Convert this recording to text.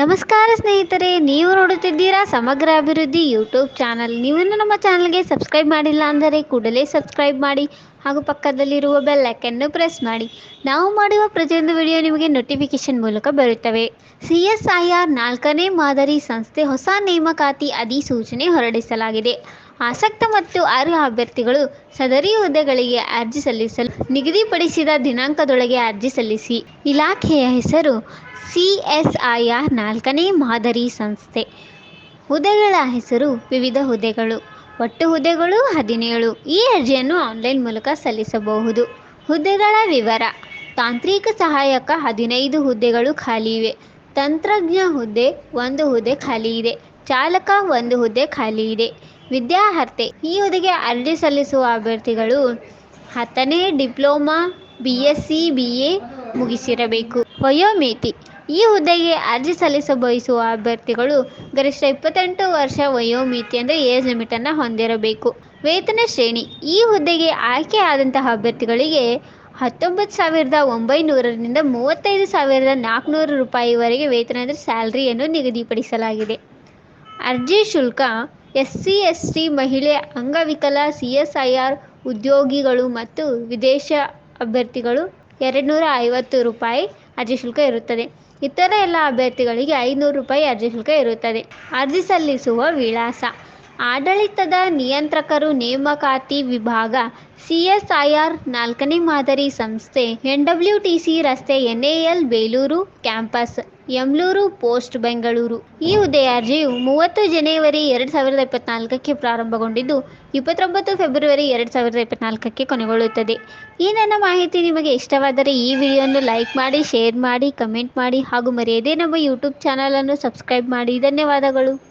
ನಮಸ್ಕಾರ ಸ್ನೇಹಿತರೆ, ನೀವು ನೋಡುತ್ತಿದ್ದೀರಾ ಸಮಗ್ರ ಅಭಿವೃದ್ಧಿ ಯೂಟ್ಯೂಬ್ ಚಾನಲ್. ನೀವಿನ್ನು ನಮ್ಮ ಚಾನಲ್ಗೆ ಸಬ್ಸ್ಕ್ರೈಬ್ ಮಾಡಿಲ್ಲ ಅಂದರೆ ಕೂಡಲೇ ಸಬ್ಸ್ಕ್ರೈಬ್ ಮಾಡಿ, ಹಾಗೂ ಪಕ್ಕದಲ್ಲಿರುವ ಬೆಲ್ ಐಕನ್ನು ಪ್ರೆಸ್ ಮಾಡಿ. ನಾವು ಮಾಡುವ ಪ್ರತಿಯೊಂದು ವಿಡಿಯೋ ನಿಮಗೆ ನೋಟಿಫಿಕೇಶನ್ ಮೂಲಕ ಬರುತ್ತವೆ. ಸಿ ಎಸ್ ಐ ಆರ್ ನಾಲ್ಕನೇ ಮಾದರಿ ಸಂಸ್ಥೆ ಹೊಸ ನೇಮಕಾತಿ ಅಧಿಸೂಚನೆ ಹೊರಡಿಸಲಾಗಿದೆ. ಆಸಕ್ತ ಮತ್ತು ಅರ್ಹ ಅಭ್ಯರ್ಥಿಗಳು ಸದರಿ ಹುದ್ದೆಗಳಿಗೆ ಅರ್ಜಿ ಸಲ್ಲಿಸಲು ನಿಗದಿಪಡಿಸಿದ ದಿನಾಂಕದೊಳಗೆ ಅರ್ಜಿ ಸಲ್ಲಿಸಿ. ಇಲಾಖೆಯ ಹೆಸರು ಸಿಎಸ್ಐಆರ್ ನಾಲ್ಕನೇ ಮಾದರಿ ಸಂಸ್ಥೆ. ಹುದ್ದೆಗಳ ಹೆಸರು ವಿವಿಧ ಹುದ್ದೆಗಳು. ಒಟ್ಟು ಹುದ್ದೆಗಳು ಹದಿನೇಳು. ಈ ಅರ್ಜಿಯನ್ನು ಆನ್ಲೈನ್ ಮೂಲಕ ಸಲ್ಲಿಸಬಹುದು. ಹುದ್ದೆಗಳ ವಿವರ. ತಾಂತ್ರಿಕ ಸಹಾಯಕ ಹದಿನೈದು ಹುದ್ದೆಗಳು ಖಾಲಿ ಇವೆ. ತಂತ್ರಜ್ಞ ಹುದ್ದೆ ಒಂದು ಹುದ್ದೆ ಖಾಲಿ ಇದೆ. ಚಾಲಕ ಒಂದು ಹುದ್ದೆ ಖಾಲಿ ಇದೆ. ವಿದ್ಯಾರ್ಹತೆ. ಈ ಹುದ್ದೆಗೆ ಅರ್ಜಿ ಸಲ್ಲಿಸುವ ಅಭ್ಯರ್ಥಿಗಳು ಹತ್ತನೇ diploma, B S C B A ಮುಗಿಸಿರಬೇಕು. ವಯೋಮಿತಿ. ಈ ಹುದ್ದೆಗೆ ಅರ್ಜಿ ಸಲ್ಲಿಸ ಬಯಸುವ ಅಭ್ಯರ್ಥಿಗಳು ಗರಿಷ್ಠ ಇಪ್ಪತ್ತೆಂಟು ವರ್ಷ ವಯೋಮಿತಿ ಅಂದರೆ ಏಜ್ ಲಿಮಿಟನ್ನು ಹೊಂದಿರಬೇಕು. ವೇತನ ಶ್ರೇಣಿ. ಈ ಹುದ್ದೆಗೆ ಆಯ್ಕೆ ಆದಂತಹ ಅಭ್ಯರ್ಥಿಗಳಿಗೆ ಹತ್ತೊಂಬತ್ತು ಸಾವಿರದ ಒಂಬೈನೂರರಿಂದ ಮೂವತ್ತೈದು ಸಾವಿರದ ನಾಲ್ಕುನೂರು ರೂಪಾಯಿವರೆಗೆ ವೇತನ ಅಂದರೆ ಸ್ಯಾಲ್ರಿಯನ್ನು ನಿಗದಿಪಡಿಸಲಾಗಿದೆ. ಅರ್ಜಿ ಶುಲ್ಕ ಎಸ್ ಸಿ ಎಸ್ ಟಿ ಮಹಿಳೆ, ಅಂಗವಿಕಲ ಸಿ ಎಸ್ ಐ ಆರ್ ಉದ್ಯೋಗಿಗಳು ಮತ್ತು ವಿದೇಶ ಅಭ್ಯರ್ಥಿಗಳು ಎರಡು ನೂರ ಐವತ್ತು ರೂಪಾಯಿ ಅರ್ಜಿ ಶುಲ್ಕ ಇರುತ್ತದೆ. ಇತರ ಎಲ್ಲ ಅಭ್ಯರ್ಥಿಗಳಿಗೆ ಐನೂರು ರೂಪಾಯಿ ಅರ್ಜಿ ಶುಲ್ಕ ಇರುತ್ತದೆ. ಅರ್ಜಿ ಸಲ್ಲಿಸುವ ವಿಳಾಸ. ಆಡಳಿತದ ನಿಯಂತ್ರಕರು ನೇಮಕಾತಿ ವಿಭಾಗ, ಸಿಎಸ್ಐಆರ್ ನಾಲ್ಕನೇ ಮಾದರಿ ಸಂಸ್ಥೆ, ಎನ್ ಡಬ್ಲ್ಯೂ ಟಿ ಸಿ ರಸ್ತೆ, N A L, Belur campus. Yamlur post Bengaluru. ಈ ಹುದ್ದೆಯ ಅರ್ಜಿಯು ಮೂವತ್ತು ಜನವರಿ ಎರಡು ಸಾವಿರದ ಇಪ್ಪತ್ನಾಲ್ಕಕ್ಕೆ ಪ್ರಾರಂಭಗೊಂಡಿದ್ದು, ಇಪ್ಪತ್ತೊಂಬತ್ತು ಫೆಬ್ರವರಿ ಎರಡು ಸಾವಿರದ ಇಪ್ಪತ್ನಾಲ್ಕಕ್ಕೆ ಕೊನೆಗೊಳ್ಳುತ್ತದೆ. ಈ ನನ್ನ ಮಾಹಿತಿ ನಿಮಗೆ ಇಷ್ಟವಾದರೆ ಈ ವಿಡಿಯೋವನ್ನು ಲೈಕ್ ಮಾಡಿ, ಶೇರ್ ಮಾಡಿ, ಕಮೆಂಟ್ ಮಾಡಿ ಹಾಗೂ ಮರೆಯದೇ ನಮ್ಮ ಯೂಟ್ಯೂಬ್ ಚಾನಲನ್ನು ಸಬ್ಸ್ಕ್ರೈಬ್ ಮಾಡಿ. ಧನ್ಯವಾದಗಳು.